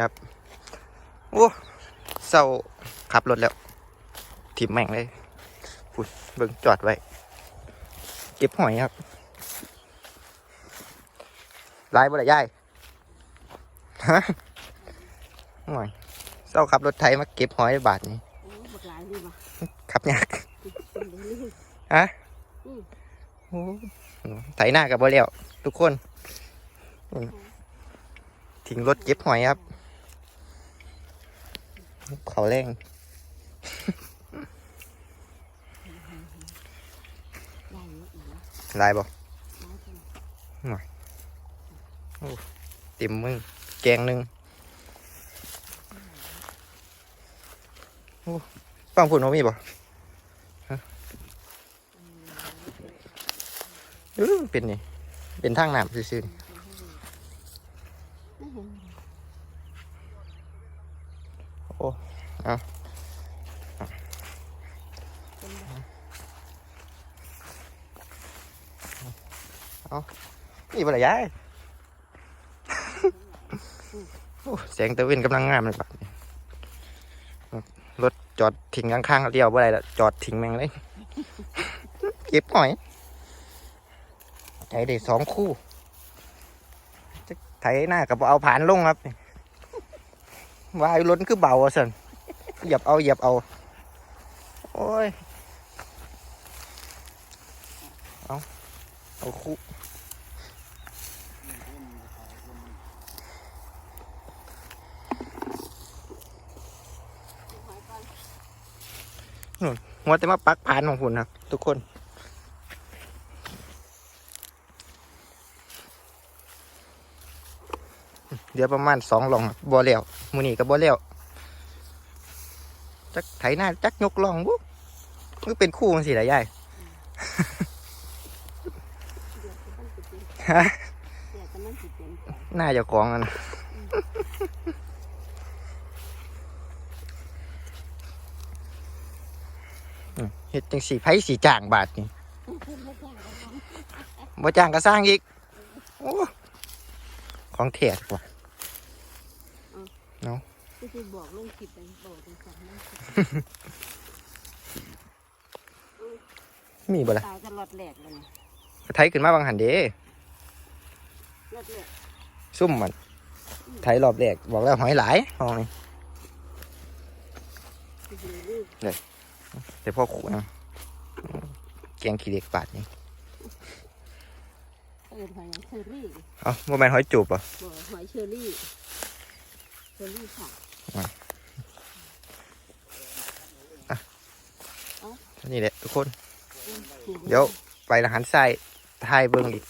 ครับโอ้เศร้าขับรถแล้วถิ่มแม่งเลยพูดเบิ่งจอดไว้ เก็บหอยครับลายบ่ได้ย่ายฮะหอยเศร้าขับรถไทยมาเก็บหอยบาทนี่ขับยากฮะโอ้ไถหน้ากับบ่แล้วทุกคน ทิ้งรถเก็บหอยครับ เขาแรงๆได้เยอะอยู่นะลายบ่ได้จังเต็มมือแกงหนึ่งฟังพูดโนมีบ่ฮะเออเป็นนี่ เป็นทางน้ำซื่อๆนี่ ไม่เห็น โอ้เอาเป็นแบบนี่บ่ละยายโอ้แสงตะเวนกำลังงามเลยบัดรถจอดทิ้งข้างๆเดียวบ่ได้ละจอดทิ้งแม่งเลยเก็บหอยไถได้สองคู่จะไถหน้ากับเอาผ่านลงครับ วายล้นคือเบาสันเหยียบเอาเหยียบเอา โอ้ย เอาเอาคู่หัวแต่มาปักผ่านของคุณครับทุกคน เดี๋ยวประมาณสองลองครับบ่เลี้ยวมือนี้ก็บ่เลี้ยวจักไถหน้าจักยกลองบุ๊มันเป็นคู่กันสิละยายเดือดมันติดเป็นฮะเดือดมันติดเป็นก่อนหน้าเจะกองอะนะอืมเฮ็ดจังสีไผสีจ้างบาทนี่เพิ่นไม่แจ้งกันนะบ่จ้างก็สร้างอีก โอ้ ของเถียดว่ะที่ที่บอกลงคลิปเป็นบอกเป็นสองนะมีบ่ล่ะตายจะหลอดแหลกเลยนะไทยขึ้นมาบางหันเด้หลอดแหลกซุ่มมันไทยรอบแรกบอกแล้วหอยหลายห้องนี้ที่อยู่ลูกแต่พ่อขู่นะแกงขี้เหล็กบาทนี่ เอินหอยเชอรี่เอ้าบ่แม่นหอยจูบอะบ่หอยเชอรี่เชอรี่ค่ะนี่แหละทุกคน เดี๋ยวไปละหันใส่ทายเบิ่งอีก